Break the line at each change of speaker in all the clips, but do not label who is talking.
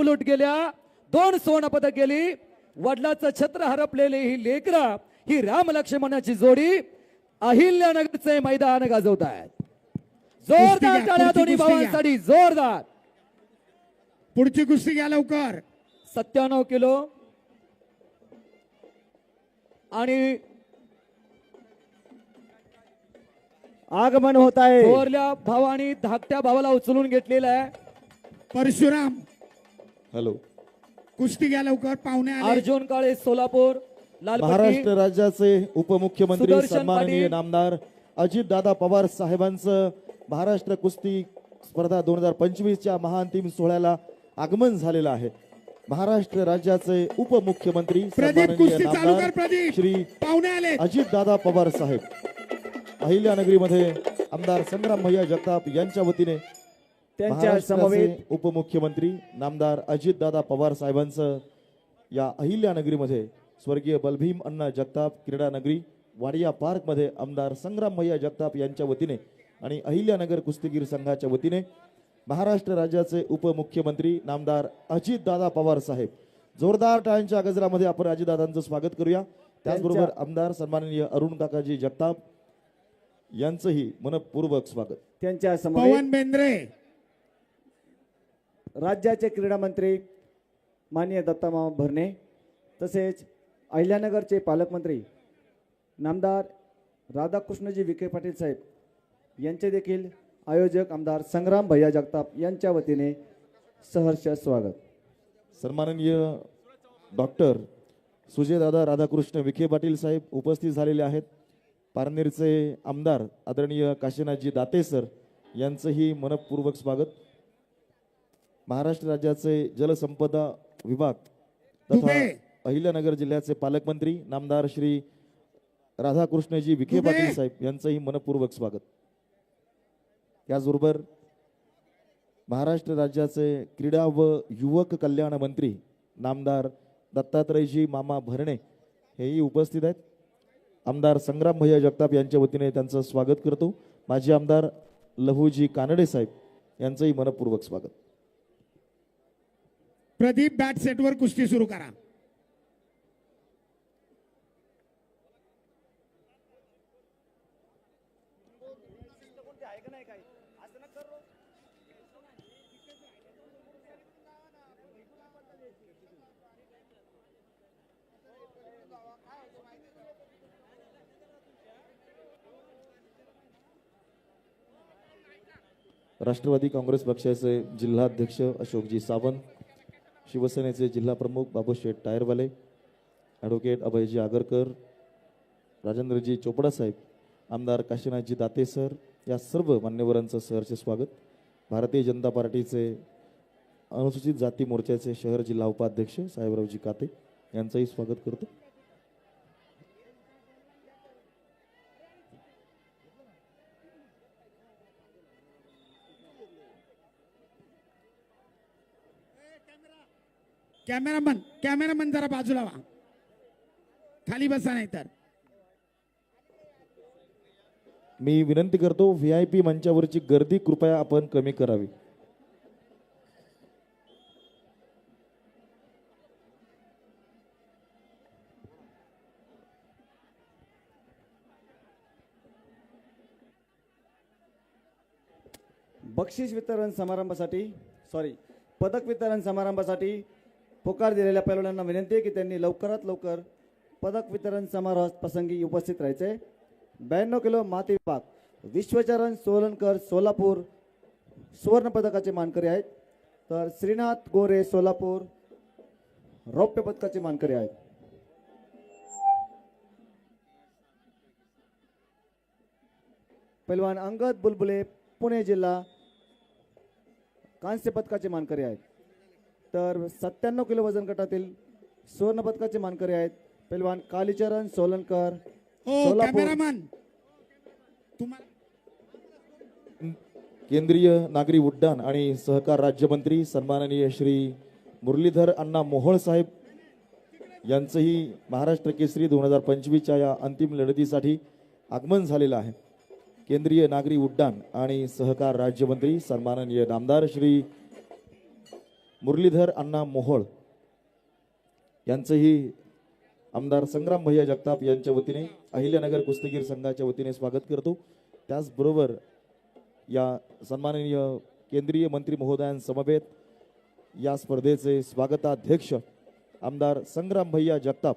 उलट गेल्या. दोन सुवर्ण पदक गेली. वडिलाचं छत्र हरपलेली ही लेकरा ही राम लक्ष्मणाची जोडी अहिल्यानगरचे मैदान गाजवत आहेत जोरदार टाळ्या दोन्ही. भावांसाठी जोरदार.
पुढची कुस्ती घ्या लवकर.
सत्त्याण्णव किलो. आणि
आगमन होत आहे.
थोरल्या भावानी धाकट्या भावाला उचलून घेतलेला आहे.
परशुराम
हॅलो.
कुस्ती घ्या लवकर पाहुणे आले.
अर्जुन काळे सोलापूर
महाराष्ट्र राज्याचे उपमुख्यमंत्री
सुदर्शन
सन्माननीय
पाटील.
नामदार अजितदादा पवार साहेबांचं महाराष्ट्र कुस्ती स्पर्धा दोन हजार पंचवीसच्या महाअंतिम सोहळ्याला आगमन झालेलं आहे. महाराष्ट्र राज्याचे उपमुख्यमंत्री
प्रदीप
सन्माननीय
कुस्ती चालू कर
नामदार
प्रदीप.
श्री
पाहुणे आले.
अजितदादा पवार साहेब. अहिल्यानगरीमध्ये आमदार संग्राम भैया जगताप यांच्या वतीने
त्यांच्या समवेत
उपमुख्यमंत्री नामदार अजितदादा पवार साहेबांचं या अहिल्यानगरीमध्ये स्वर्गीय बलभीम अण्णा जगताप क्रीडा नगरी वाडिया पार्कमध्ये आमदार संग्राम भैया जगताप यांच्या वतीने आणि अहिल्यानगर कुस्तीगीर संघाच्या वतीने महाराष्ट्र राज्याचे उपमुख्यमंत्री नामदार अजितदादा पवार साहेब. जोरदार टाळ्यांच्या गजरामध्ये आपण अजितदादांचं स्वागत करूया. त्याचबरोबर आमदार सन्माननीय अरुण काकाजी जगताप यांचंही मनपूर्वक स्वागत.
त्यांच्या
पवन बेंद्रे
राज्याचे क्रीडामंत्री माननीय दत्तामामा भरणे तसेच अहिल्यानगरचे पालकमंत्री नामदार राधाकृष्णजी विखे पाटील साहेब यांचे देखील आयोजक आमदार संग्राम भैया जगताप यांच्या वतीने सहर्ष स्वागत.
सन्माननीय डॉक्टर सुजयदादा राधाकृष्ण विखे पाटील साहेब उपस्थित झालेले आहेत. पारनेरचे आमदार आदरणीय काशीनाथजी दाते सर यांचंही मनपूर्वक स्वागत. महाराष्ट्र राज्याचे जलसंपदा विभाग तथा. अहिल्यानगर जिल्ह्याचे पालकमंत्री नामदार श्री राधाकृष्णजी विखे. पाटील साहेब यांचंही मनपूर्वक स्वागत त्याचबरोबर महाराष्ट्र राज्याचे क्रीडा व युवक कल्याण मंत्री नामदार दत्तात्रयजी मामा भरणे हेही उपस्थित आहेत आमदार संग्राम भैया जगताप यांच्या वतीने त्यांचं स्वागत करतो माजी आमदार लहूजी कानडे साहेब यांचंही मनपूर्वक स्वागत
प्रदीप बॅट सेटवर कुस्ती सुरू करा.
राष्ट्रवादी काँग्रेस पक्षाचे जिल्हाध्यक्ष अशोकजी सावंत शिवसेनेचे जिल्हाप्रमुख बाबू शेठ टायरवाले ॲडव्होकेट अभयजी आगरकर राजेंद्रजी चोपडा साहेब आमदार काशीनाथजी दाते सर या सर्व मान्यवरांचं सहर्ष स्वागत. भारतीय जनता पार्टीचे अनुसूचित जाती मोर्चाचे शहर जिल्हा उपाध्यक्ष साहेबरावजी काते यांचंही स्वागत करतो.
कॅमेरामन कॅमेरामन जरा बाजूला व्हा. खाली बसा नाही तर
मी विनंती करतो व्ही आय पी मंचावरची गर्दी कृपया आपण कमी करावी.
बक्षीस वितरण समारंभासाठी सॉरी पदक वितरण समारंभासाठी पुकार दिलेल्या पैलवानांना विनंती आहे की त्यांनी लवकरात लवकर पदक वितरण समारोह प्रसंगी उपस्थित राहायचे. ब्याण्णव किलो माती विभाग विश्वचरण सोलनकर सोलापूर सुवर्णपदकाचे मानकरी आहेत. तर श्रीनाथ गोरे सोलापूर रौप्य पदकाचे मानकरी आहेत. पैलवान अंगद बुलबुले पुणे जिल्हा कांस्य पदकाचे मानकरी आहेत. तर सत्त्याण्णव किलो वजन गटातील सुवर्ण पदकाचे मानकरी आहेत. पैलवान कालीचरण सोलनकर
हो
केंद्रीय नागरी उड्डाण आणि सहकार राज्यमंत्री सन्माननीय श्री मुरलीधर अण्णा मोहोळ साहेब यांचंही महाराष्ट्र केसरी दोन हजार पंचवीसच्या या अंतिम लढतीसाठी आगमन झालेलं आहे. केंद्रीय नागरी उड्डाण आणि सहकार राज्यमंत्री सन्माननीय नामदार श्री मुरलीधर अण्णा मोहोळ यांचंही आमदार संग्राम भैया जगताप यांच्या वतीने अहिल्यानगर कुस्तीगीर संघाच्या वतीने स्वागत करतो. त्याचबरोबर या सन्माननीय केंद्रीय मंत्री महोदयांसमवेत या स्पर्धेचे स्वागताध्यक्ष आमदार संग्राम भैया जगताप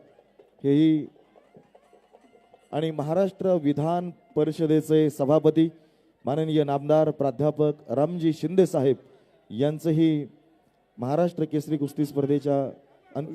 हेही आणि महाराष्ट्र विधान परिषदेचे सभापती माननीय नामदार प्राध्यापक रामजी शिंदे साहेब यांचंही महाराष्ट्र केसरी कुस्ती स्पर्धेच्या अंतिम